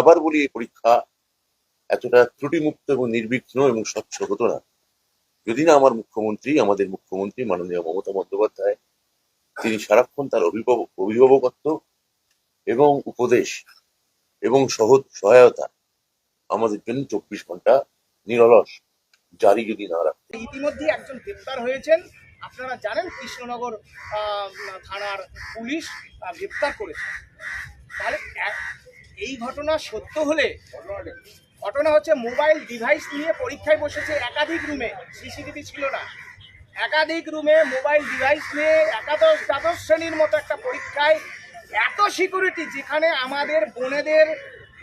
আবার বলি এই পরীক্ষা এতটা ত্রুটিমুক্ত এবং নির্বিঘ্ন এবং স্বচ্ছ হতো না। যদি না আমার মুখ্যমন্ত্রী, আমাদের মুখ্যমন্ত্রী মাননীয় মমতা বন্দ্যোপাধ্যায়, তিনি সারাক্ষণ তার অভিভাবক অভিভাবকত্ব এবং উপদেশ এবং সহ সহায়তা আমাদের জন্য চব্বিশ ঘণ্টা নিরলস, জারি যদি না রাখে ইতিমধ্যে একজন গ্রেপ্তার হয়েছেন। আপনারা জানেন কৃষ্ণনগর থানার পুলিশ গ্রেপ্তার করেছে। তাহলে এই ঘটনা সত্য হলে? ঘটনা হচ্ছে মোবাইল ডিভাইস নিয়ে পরীক্ষায় বসেছে একাধিক রুমে, সিসিটিভি ছিল না। একাধিক রুমে মোবাইল ডিভাইস নিয়ে একাদশ দ্বাদশ শ্রেণির মতো একটা পরীক্ষায় এত সিকিউরিটি যেখানে আমাদের বোনেদের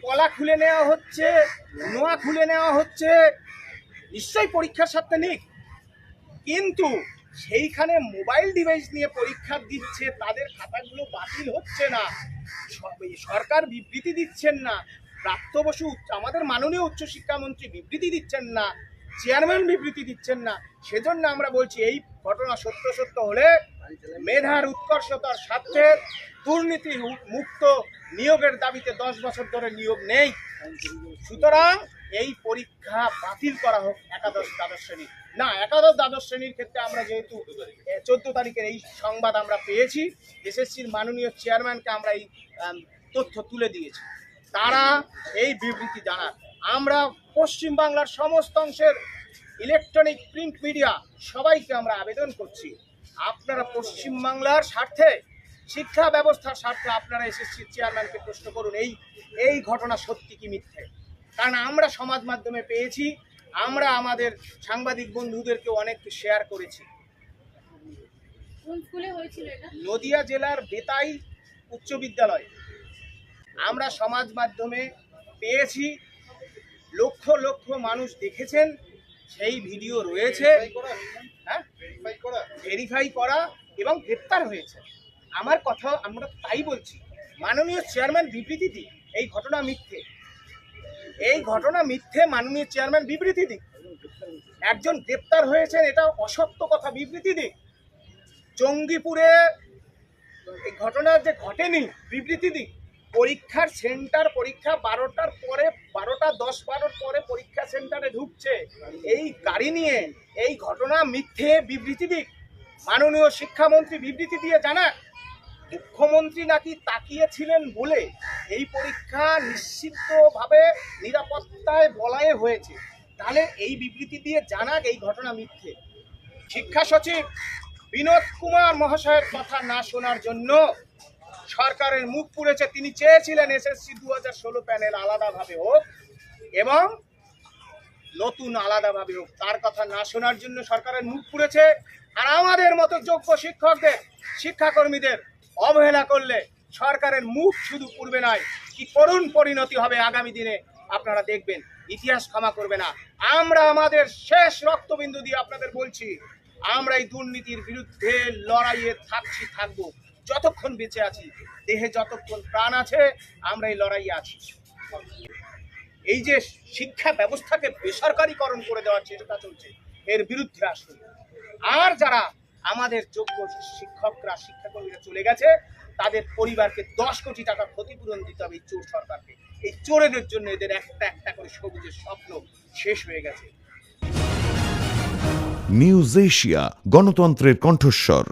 কলা খুলে নেওয়া হচ্ছে, নোয়া খুলে নেওয়া হচ্ছে, নিশ্চয়ই পরীক্ষার সাথে নিক কিন্তু সেইখানে মোবাইল ডিভাইস নিয়ে পরীক্ষা দিচ্ছে, তাদের খাতাগুলো বাতিল হচ্ছে না। সরকার বিবৃতি দিচ্ছেন না। প্রাপ্তবসু আমাদের মাননীয় উচ্চশিক্ষামন্ত্রী বিবৃতি দিচ্ছেন না, চেয়ারম্যান বিবৃতি দিচ্ছেন না। সেজন্য আমরা বলছি, এই ঘটনা সত্য সত্য হলে মেধার উৎকর্ষতার স্বার্থে দুর্নীতি মুক্ত নিয়োগের দাবিতে দশ বছর ধরে নিয়োগ নেই। সুতরাং এই পরীক্ষা বাতিল করা হোক একাদশ দ্বাদশ শ্রেণি। না, একাদশ দ্বাদশ শ্রেণির ক্ষেত্রে আমরা যেহেতু চোদ্দ তারিখের এই সংবাদ আমরা পেয়েছি, এসএসসির মাননীয় চেয়ারম্যানকে আমরা এই তথ্য তুলে দিয়েছি। তারা এই বিবৃতি জানান। আমরা পশ্চিমবাংলার সমস্ত অংশের ইলেকট্রনিক প্রিন্ট মিডিয়া সবাইকে আমরা আবেদন করছি। আপনারা পশ্চিমবাংলার স্বার্থে শিক্ষা ব্যবস্থার স্বার্থে আপনারা এসএসসির চেয়ারম্যানকে প্রশ্ন করুন এই এই ঘটনা সত্যি কি মিথ্যে? কারণ আমরা সমাজ মাধ্যমে পেয়েছি আমরা আমাদের সাংবাদিক বন্ধুদেরকে অনেক শেয়ার করেছি। কোন স্কুলে হয়েছিল এটা? নদিয়া জেলার বেতাই উচ্চ বিদ্যালয়। আমরা সমাজ মাধ্যমে পেয়েছি লক্ষ লক্ষ মানুষ দেখেছেন সেই ভিডিও রয়েছে। হ্যাঁ? ভেরিফাই করা এবং গ্রেপ্তার হয়েছে। আমার কথা আমরা তাই বলছি। মাননীয় চেয়ারম্যান বিবৃতি দিক। এই ঘটনা মিথ্যে। এই ঘটনা মিথ্যে মাননীয় চেয়ারম্যান বিবৃতি দিক। একজন গ্রেপ্তার হয়েছেন, এটা অসত্য কথা বিবৃতি দিক। জঙ্গিপুরে এই ঘটনা যে ঘটেনি, বিবৃতি দিক। পরীক্ষার সেন্টার পরীক্ষা বারোটার পরে, বারোটা দশ বারোর পরে পরীক্ষা সেন্টারে ঢুকছে। এই গাড়ি নিয়ে এই ঘটনা মিথ্যে বিবৃতি দিক। মাননীয় শিক্ষামন্ত্রী বিবৃতি দিয়ে জানাক মুখ্যমন্ত্রী নাকি তাকিয়েছিলেন বলে এই পরীক্ষা নিশ্চিতভাবে নিরাপত্তায় বলায়ে হয়েছে। তাহলে এই বিবৃতি দিয়ে জানাক এই ঘটনা মিথ্যে। শিক্ষা সচিব বিনোদ কুমার মহাশয়ের কথা না শোনার জন্য সরকারের মুখ পুড়েছে। তিনি চেয়েছিলেন এসএসসি দু হাজার ষোলো প্যানেল আলাদাভাবে হোক এবং নতুন আলাদাভাবে হোক। তার কথা না শোনার জন্য সরকারের মুখ পুড়েছে। আর আমাদের মতো যোগ্য শিক্ষকদের, শিক্ষাকর্মীদের অবহেলা করলে সরকারের মুখ শুধু পুড়বে নয় কি করুণ পরিণতি হবে আগামী দিনে আপনারা দেখবেন। ইতিহাস ক্ষমা করবে না। আমরা আমাদের শেষ রক্তবিন্দু দিয়ে আপনাদের বলছি, আমরা এই দুর্নীতির বিরুদ্ধে লড়াইয়ে থাকছি, থাকব। যতক্ষণ বেঁচে আছি, দেহে যতক্ষণ প্রাণ আছে, আমরা এই লড়াইয়ে আছি। এই যে শিক্ষা ব্যবস্থাকে বেসরকারীকরণ করে দেওয়ার চেষ্টা চলছে, এর বিরুদ্ধে আসুন। আর যারা আমাদের যোগ্য শিক্ষকরা, শিক্ষাকর্মীরা চলে গেছে। তাদের পরিবারকে দশ কোটি টাকা ক্ষতিপূরণ দিতে হবে এই চোর সরকারকে। এই চোরেদের জন্য এদের একটা একটা করে সবুজের স্বপ্ন শেষ হয়ে গেছে। নিউজ এশিয়া, গণতন্ত্রের কণ্ঠস্বর।